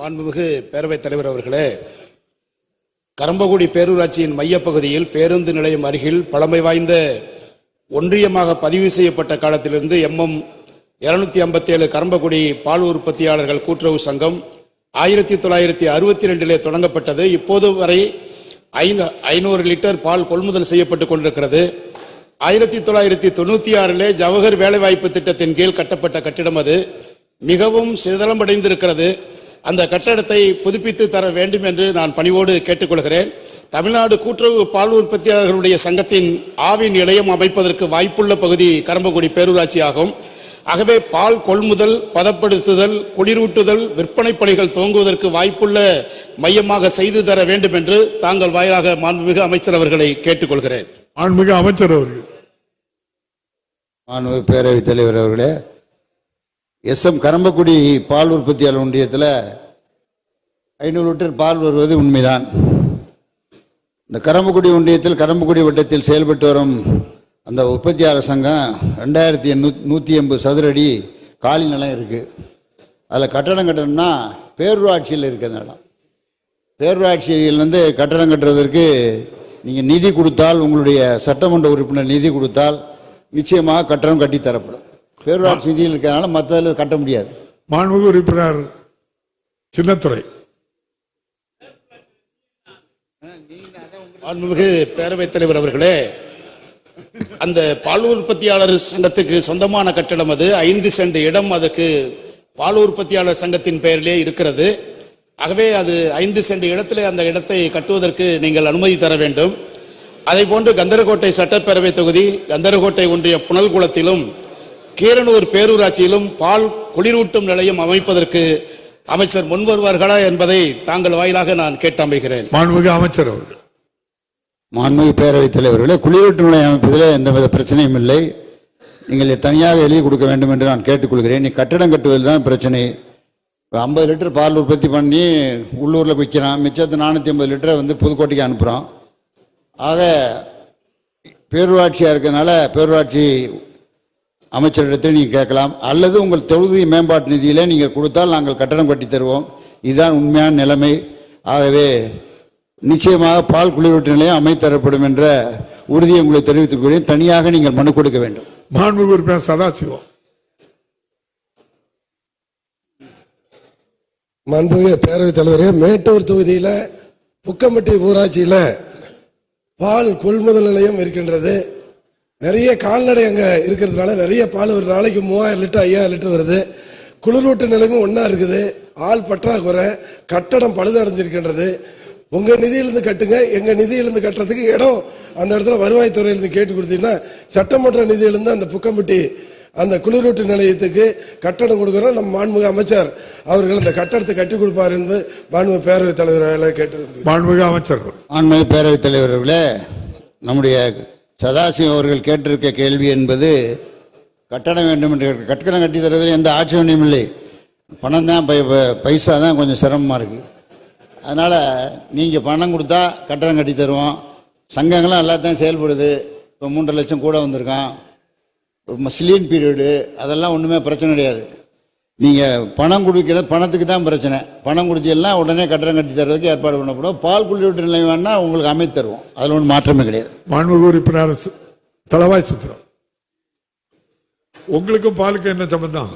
மாண்புமிகு பேரவைத் தலைவர் அவர்களே கரம்பக்குடி பேரூராட்சியின் மையப்பகுதியில் பேருந்து நிலையம் அருகில் பழமை வாய்ந்த ஒன்றியமாக பதிவு செய்யப்பட்ட காலத்திலிருந்து எம்எம் இருநூத்தி ஐம்பத்தி ஏழு கரம்பக்குடி பால் உற்பத்தியாளர்கள் கூட்டுறவு சங்கம் ஆயிரத்தி தொள்ளாயிரத்தி அறுபத்தி ரெண்டிலே தொடங்கப்பட்டது. இப்போது வரை ஐநூ ஐநூறு லிட்டர் பால் கொள்முதல் செய்யப்பட்டு கொண்டிருக்கிறது. ஆயிரத்தி தொள்ளாயிரத்தி தொண்ணூத்தி ஆறிலே ஜவஹர் வேலைவாய்ப்பு திட்டத்தின் கீழ் கட்டப்பட்ட கட்டிடம் அது. மிகவும் சிதலமடைந்திருக்கிறது. அந்த கட்டடத்தை புதுப்பித்து தர வேண்டும் என்று நான் பணிவோடு கேட்டுக்கொள்கிறேன். தமிழ்நாடு கூட்டுறவு பால் உற்பத்தியாளர்களுடைய சங்கத்தின் ஆவின் நிலையம் அமைப்பதற்கு வாய்ப்புள்ள பகுதி கரம்பக்குடி பேரூராட்சி ஆகும் ஆகவே பால் கொள்முதல் பதப்படுத்துதல் குளிரூட்டுதல் விற்பனை பணிகள் துவங்குவதற்கு வாய்ப்புள்ள மையமாக செய்து தர வேண்டும் என்று தாங்கள் வாயிலாக மாண்புமிகு அமைச்சர் அவர்களை கேட்டுக்கொள்கிறேன். ஆன்மீக அமைச்சர் அவர்கள். மாண்பு பேரவைத் தலைவர் அவர்களே எஸ் எம் கரம்பக்குடி பால் உற்பத்தியாளர் ஒன்றியத்தில் ஐநூறு லிட்டர் பால் வருவது உண்மைதான். இந்த கரம்பக்குடி ஒன்றியத்தில் கரம்பக்குடி வட்டத்தில் செயல்பட்டு வரும் அந்த உற்பத்தியாளர் சங்கம் ரெண்டாயிரத்தி எண்ணூ நூற்றி எண்பது சதுர அடி காலி நிலம் இருக்குது அதில் கட்டடம் கட்டணும்னா பேரூராட்சியில் இருக்கிற அந்த இடம். பேரூராட்சியில் கட்டடம் கட்டுறதற்கு நீங்கள் நிதி கொடுத்தால் உங்களுடைய சட்டமன்ற உறுப்பினர் நிதி கொடுத்தால் நிச்சயமாக கட்டடம் கட்டி தரப்படும் பேரூராட்சி நிதியில் இருக்கிறதுனால மற்றதில் கட்ட முடியாது. மாண்புமிகு உறுப்பினர் சின்னத்துறை. மாண்புமிகு பேரவைத் தலைவர் அவர்களே அந்த பால் உற்பத்தியாளர் சங்கத்துக்கு சொந்தமான கட்டடம் அது. ஐந்து சென்ட் இடம் அதற்கு பால் உற்பத்தியாளர் சங்கத்தின் பெயரிலே இருக்கிறது. ஆகவே அது ஐந்து சென்ட் இடத்திலே அந்த இடத்தை கட்டுவதற்கு நீங்கள் அனுமதி தர வேண்டும். அதே போன்று கந்தரகோட்டை சட்டப்பேரவை தொகுதி கந்தரகோட்டை ஒன்றிய புனல்குளத்திலும் கீரனூர் பேரூராட்சியிலும் பால் குளிரூட்டும் நிலையம் அமைப்பதற்கு அமைச்சர் முன் வருவார்களா என்பதை தாங்கள் வாயிலாக நான் கேட்டு அமைகிறேன் மாண்புமிகு அமைச்சர் அவர்கள். மாண்புமிகு பேரவைத் தலைவர்களே குளிரூட்டு நிலையம் அமைப்பதில் எந்தவித பிரச்சனையும் இல்லை. நீங்கள் தனியாக எழுதி கொடுக்க வேண்டும் என்று நான் கேட்டுக்கொள்கிறேன். நீ கட்டடம் கட்டுவதில் தான் பிரச்சனை. ஐம்பது லிட்டர் பால் உற்பத்தி பண்ணி உள்ளூரில் விற்கிறான் மிச்சத்தை நானூற்றி ஐம்பது லிட்டரை வந்து புதுக்கோட்டைக்கு அனுப்புகிறோம் ஆக பேரூராட்சியாக இருக்கிறதுனால பேரூராட்சி அமைச்சரிடத்தில் நீங்கள் கேட்கலாம். அல்லது உங்கள் தொகுதி மேம்பாட்டு நிதியிலே நீங்கள் கொடுத்தால் நாங்கள் கட்டடம் கட்டி தருவோம். இதுதான் உண்மையான நிலைமை. ஆகவே நிச்சயமாக பால் குளிரூட்டு நிலையம் அமைத்தரப்படும் என்ற உறுதியை உங்களை தெரிவித்துக் கொள்கிறேன். தனியாக நீங்கள் மனு கொடுக்க வேண்டும். மாண்புமிகு உறுப்பினர் சதாசிவம். மாண்புமிகு பேரவைத் தலைவரே மேட்டூர் தொகுதியில் புக்கம்பட்டி ஊராட்சியில் பால் கொள்முதல் நிலையம் இருக்கின்றது. நிறைய கால்நடை அங்கே இருக்கிறதுனால நிறைய பால் ஒரு நாளைக்கு மூவாயிரம் லிட்டர் ஐயாயிரம் லிட்டர் வருது. குளிரூட்டு நிலையமும் ஒன்றா இருக்குது. ஆள் பற்றாக்குறை கட்டடம் பழுதடைஞ்சிருக்கின்றது. உங்கள் நிதியிலிருந்து கட்டுங்க. எங்கள் நிதியிலிருந்து கட்டுறதுக்கு இடம் அந்த இடத்துல வருவாய்த்துறையிலிருந்து கேட்டு கொடுத்தீங்கன்னா சட்டமன்ற நிதியிலிருந்து அந்த புக்கம்பட்டி அந்த குளிரூட்டு நிலையத்துக்கு கட்டடம் கொடுக்குறோம் நம்ம மாண்புமிகு அமைச்சர். அவர்கள் அந்த கட்டடத்தை கட்டி கொடுப்பார் என்று மாண்புமிகு பேரவைத் தலைவர் கேட்டது மாண்புமிகு அமைச்சர் ஆண்மை பேரவைத் தலைவர்களே நம்முடைய சதாசிவம் அவர்கள் கேட்டிருக்க கேள்வி என்பது கட்டணம் வேண்டும் என்று கட்டணம் கட்டடம் கட்டி தருவதில் எந்த ஆட்சேபனையும் இல்லை. பணம் தான் பை பைசா தான் கொஞ்சம் சிரமமாக இருக்குது அதனால் நீங்கள் பணம் கொடுத்தா கட்டடம் கட்டி தருவோம். சங்கங்கள்லாம் எல்லாத்தையும் செயல்படுது. இப்போ மூன்றரை லட்சம் கூட வந்திருக்கான். ஸ்லீன் பீரியடு அதெல்லாம் ஒன்றுமே பிரச்சனை கிடையாது. நீங்கள் பணம் கொடுக்கிற பணத்துக்கு தான் பிரச்சனை. பணம் கொடுத்தீங்கன்னா உடனே கட்டடம் கட்டி தர்றதுக்கு ஏற்பாடு பண்ணப்படும். பால் குளிரூட்டு நிலையம் வேணா உங்களுக்கு அமைத்து தருவோம். அதில் ஒன்றும் மாற்றமே கிடையாது. மாண்புமிகு உறுப்பினர் ச- தளவாய் சுத்திரம். உங்களுக்கும் பாலுக்கும் என்ன சம்பந்தம்?